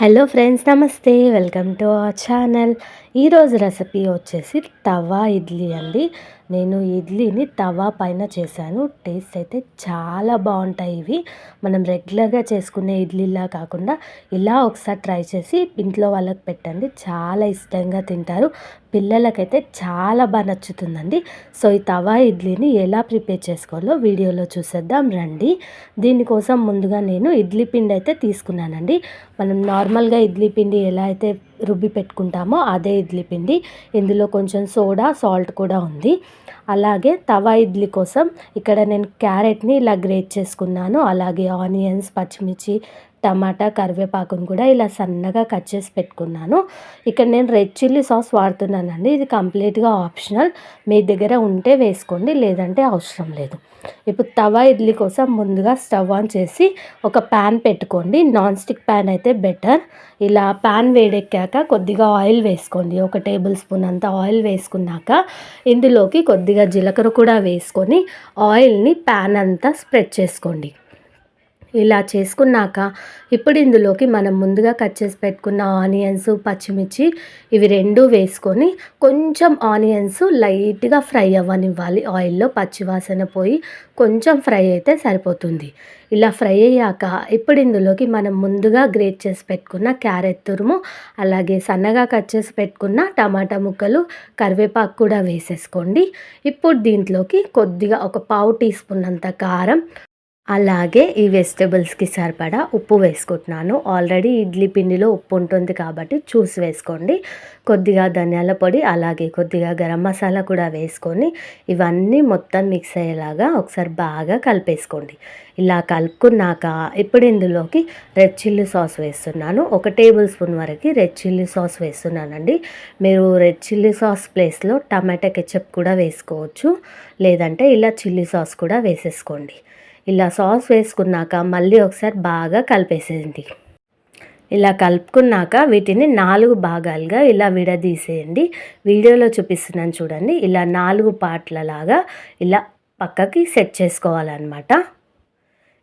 Hello friends నమస్తే. Welcome to our channel. ఈరోజు recipe వచ్చేసి తవా ఇడ్లీ అండి. నేను ఇడ్లీని తవా పైన చేశాను. టేస్ట్ అయితే చాలా బాగుంటాయి ఇవి. మనం రెగ్యులర్గా చేసుకునే ఇడ్లీలా కాకుండా ఇలా ఒకసారి ట్రై చేసి ఇంట్లో వాళ్ళకి పెట్టండి. చాలా ఇష్టంగా తింటారు. పిల్లలకైతే చాలా బాగా నచ్చుతుందండి. సో ఈ తవా ఇడ్లీని ఎలా ప్రిపేర్ చేసుకోవాలో వీడియోలో చూసేద్దాం. రండి. దీనికోసం ముందుగా నేను ఇడ్లీ పిండి అయితే తీసుకున్నానండి. మనం నార్మల్గా ఇడ్లీ పిండి ఎలా అయితే రుబ్బి పెట్టుకుంటామో అదే ఇడ్లీ పిండి. ఇందులో కొంచెం సోడా సాల్ట్ కూడా ఉంది. అలాగే తవా ఇడ్లీ కోసం ఇక్కడ నేను క్యారెట్ని ఇలా గ్రేట్ చేసుకున్నాను. అలాగే ఆనియన్స్ పచ్చిమిర్చి టమాటా కరివేపాకును కూడా ఇలా సన్నగా కట్ చేసి పెట్టుకున్నాను. ఇక్కడ నేను రెడ్ చిల్లీ సాస్ వాడుతున్నానండి. ఇది కంప్లీట్గా ఆప్షనల్. మీ దగ్గర ఉంటే వేసుకోండి లేదంటే అవసరం లేదు. ఇప్పుడు తవా ఇడ్లీ కోసం ముందుగా స్టవ్ ఆన్ చేసి ఒక ప్యాన్ పెట్టుకోండి. నాన్ స్టిక్ ప్యాన్ అయితే బెటర్. ఇలా ప్యాన్ వేడెక్కాక కొద్దిగా ఆయిల్ వేసుకోండి. ఒక టేబుల్ స్పూన్ అంత ఆయిల్ వేసుకున్నాక ఇందులోకి కొద్దిగా జీలకర్ర కూడా వేసుకొని ఆయిల్ని ప్యాన్ అంతా స్ప్రెడ్ చేసుకోండి. ఇలా చేసుకున్నాక ఇప్పుడు ఇందులోకి మనం ముందుగా కట్ చేసి పెట్టుకున్న ఆనియన్స్ పచ్చిమిర్చి ఇవి రెండు వేసుకొని కొంచెం ఆనియన్స్ లైట్గా ఫ్రై అవ్వనివ్వాలి. ఆయిల్లో పచ్చివాసన పోయి కొంచెం ఫ్రై అయితే సరిపోతుంది. ఇలా ఫ్రై అయ్యాక ఇప్పుడు ఇందులోకి మనం ముందుగా గ్రేట్ చేసి పెట్టుకున్న క్యారెట్ తురుము అలాగే సన్నగా కట్ చేసి పెట్టుకున్న టమాటా ముక్కలు కరివేపాకు కూడా వేసేసుకోండి. ఇప్పుడు దీంట్లోకి కొద్దిగా ఒక పావు టీ స్పూన్ అంత కారం అలాగే ఈ వెజిటేబుల్స్కి సరిపడా ఉప్పు వేసుకుంటున్నాను. ఆల్రెడీ ఇడ్లీ పిండిలో ఉప్పు ఉంటుంది కాబట్టి చూసి వేసుకోండి. కొద్దిగా ధనియాల పొడి అలాగే కొద్దిగా గరం మసాలా కూడా వేసుకొని ఇవన్నీ మొత్తం మిక్స్ అయ్యేలాగా ఒకసారి బాగా కలిపేసుకోండి. ఇలా కలుపుకున్నాక ఇప్పుడు ఇందులోకి రెడ్ చిల్లీ సాస్ వేస్తున్నాను. ఒక టేబుల్ స్పూన్ వరకు రెడ్ చిల్లీ సాస్ వేస్తున్నానండి. మీరు రెడ్ చిల్లీ సాస్ ప్లేస్లో టమాటా కెచప్ కూడా వేసుకోవచ్చు. లేదంటే ఇలా చిల్లీ సాస్ కూడా వేసేసుకోండి. ఇలా సాస్ వేసుకున్నాక మళ్ళీ ఒకసారి బాగా కలిపేసేయండి. ఇలా కలుపుకున్నాక వీటిని నాలుగు భాగాలుగా ఇలా విడదీసేయండి. వీడియోలో చూపిస్తున్నాను చూడండి. ఇలా నాలుగు పార్ట్లలాగా ఇలా పక్కకి సెట్ చేసుకోవాలన్నమాట.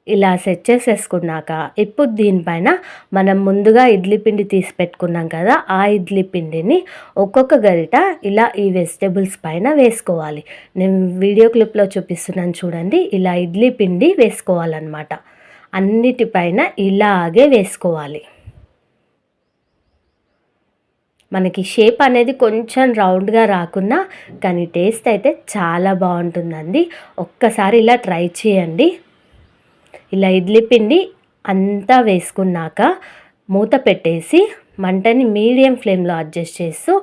ఇలా సెట్ చేసేసుకున్నాక ఇప్పుడు దీనిపైన మనం ముందుగా ఇడ్లీ పిండి తీసి పెట్టుకున్నాం కదా ఆ ఇడ్లీ పిండిని ఒక్కొక్క గరిట ఇలా ఈ వెజిటేబుల్స్ పైన వేసుకోవాలి. నేను వీడియో క్లిప్లో చూపిస్తున్నాను చూడండి ఇలా ఇడ్లీ పిండి వేసుకోవాలన్నమాట. అన్నిటిపైన ఇలాగే వేసుకోవాలి. మనకి షేప్ అనేది కొంచెం రౌండ్గా రాకున్నా కానీ టేస్ట్ అయితే చాలా బాగుంటుందండి. ఒక్కసారి ఇలా ట్రై చేయండి. ఇలా ఇడ్లీ పిండి అంతా వేసుకున్నాక మూత పెట్టేసి మంటని మీడియం ఫ్లేమ్లో అడ్జస్ట్ చేస్తూ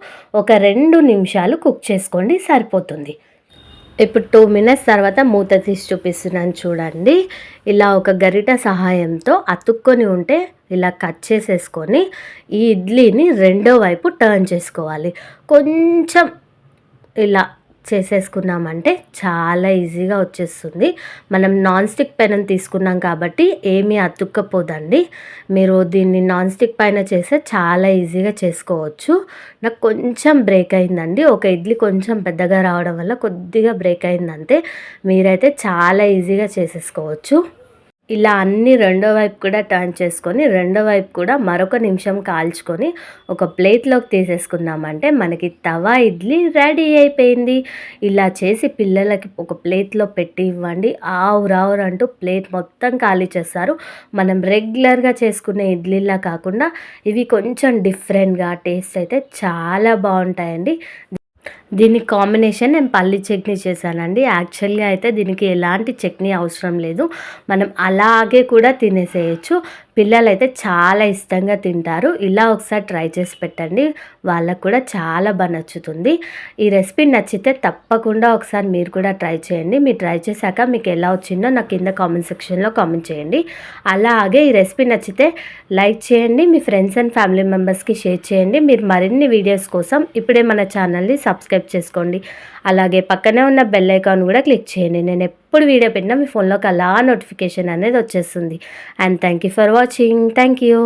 ఒక రెండు నిమిషాలు కుక్ చేసుకోండి సరిపోతుంది. ఇప్పుడు టూ మినిట్స్ తర్వాత మూత తీసి చూపిస్తున్నాను చూడండి. ఇలా ఒక గరిట సహాయంతో అతుక్కొని ఉంటే ఇలా కట్ చేసేసుకొని ఈ ఇడ్లీని రెండో వైపు టర్న్ చేసుకోవాలి. కొంచెం ఇలా చేసేసుకున్నామంటే చాలా ఈజీగా వచ్చేస్తుంది. మనం నాన్ స్టిక్ పెనం తీసుకున్నాం కాబట్టి ఏమీ అతుక్కపోదండి. మీరు దీన్ని నాన్ స్టిక్ పైన చేస్తే చాలా ఈజీగా చేసుకోవచ్చు. నాకు కొంచెం బ్రేక్ అయిందండి. ఒక ఇడ్లీ కొంచెం పెద్దగా రావడం వల్ల కొద్దిగా బ్రేక్ అయిందంతే. మీరైతే చాలా ఈజీగా చేసేసుకోవచ్చు. ఇలా అన్ని రెండో వైపు కూడా టర్న్ చేసుకొని రెండో వైపు కూడా మరొక నిమిషం కాల్చుకొని ఒక ప్లేట్లోకి తీసేసుకున్నామంటే మనకి తవా ఇడ్లీ రెడీ అయిపోయింది. ఇలా చేసి పిల్లలకి ఒక ప్లేట్లో పెట్టి ఇవ్వండి. ఆవురావురు అంటూ ప్లేట్ మొత్తం ఖాళీ చేస్తారు. మనం రెగ్యులర్గా చేసుకునే ఇడ్లీలా కాకుండా ఇవి కొంచెం డిఫరెంట్గా టేస్ట్ అయితే చాలా బాగుంటాయండి. దీని కాంబినేషన్ నేను పల్లి చట్నీ చేశానండి. యాక్చువల్గా అయితే దీనికి ఎలాంటి చట్నీ అవసరం లేదు. మనం అలాగే కూడా తినేసేయచ్చు. పిల్లలైతే చాలా ఇష్టంగా తింటారు. ఇలా ఒకసారి ట్రై చేసి పెట్టండి. వాళ్ళకు కూడా చాలా బాగా నచ్చుతుంది. ఈ రెసిపీ నచ్చితే తప్పకుండా ఒకసారి మీరు కూడా ట్రై చేయండి. మీరు ట్రై చేశాక మీకు ఎలా వచ్చిందో నాకు కింద కామెంట్ సెక్షన్లో కామెంట్ చేయండి. అలాగే ఈ రెసిపీ నచ్చితే లైక్ చేయండి. మీ ఫ్రెండ్స్ అండ్ ఫ్యామిలీ మెంబర్స్కి షేర్ చేయండి. మీరు మరిన్ని వీడియోస్ కోసం ఇప్పుడే మన ఛానల్ని సబ్స్క్రైబ్ చేసుకోండి. అలాగే పక్కనే ఉన్న బెల్ ఐకాన్ కూడా క్లిక్ చేయండి. నేను ఎప్పుడు వీడియో పెట్టినా మీ ఫోన్లోకి అలా నోటిఫికేషన్ అనేది వచ్చేస్తుంది. And thank you for watching thank you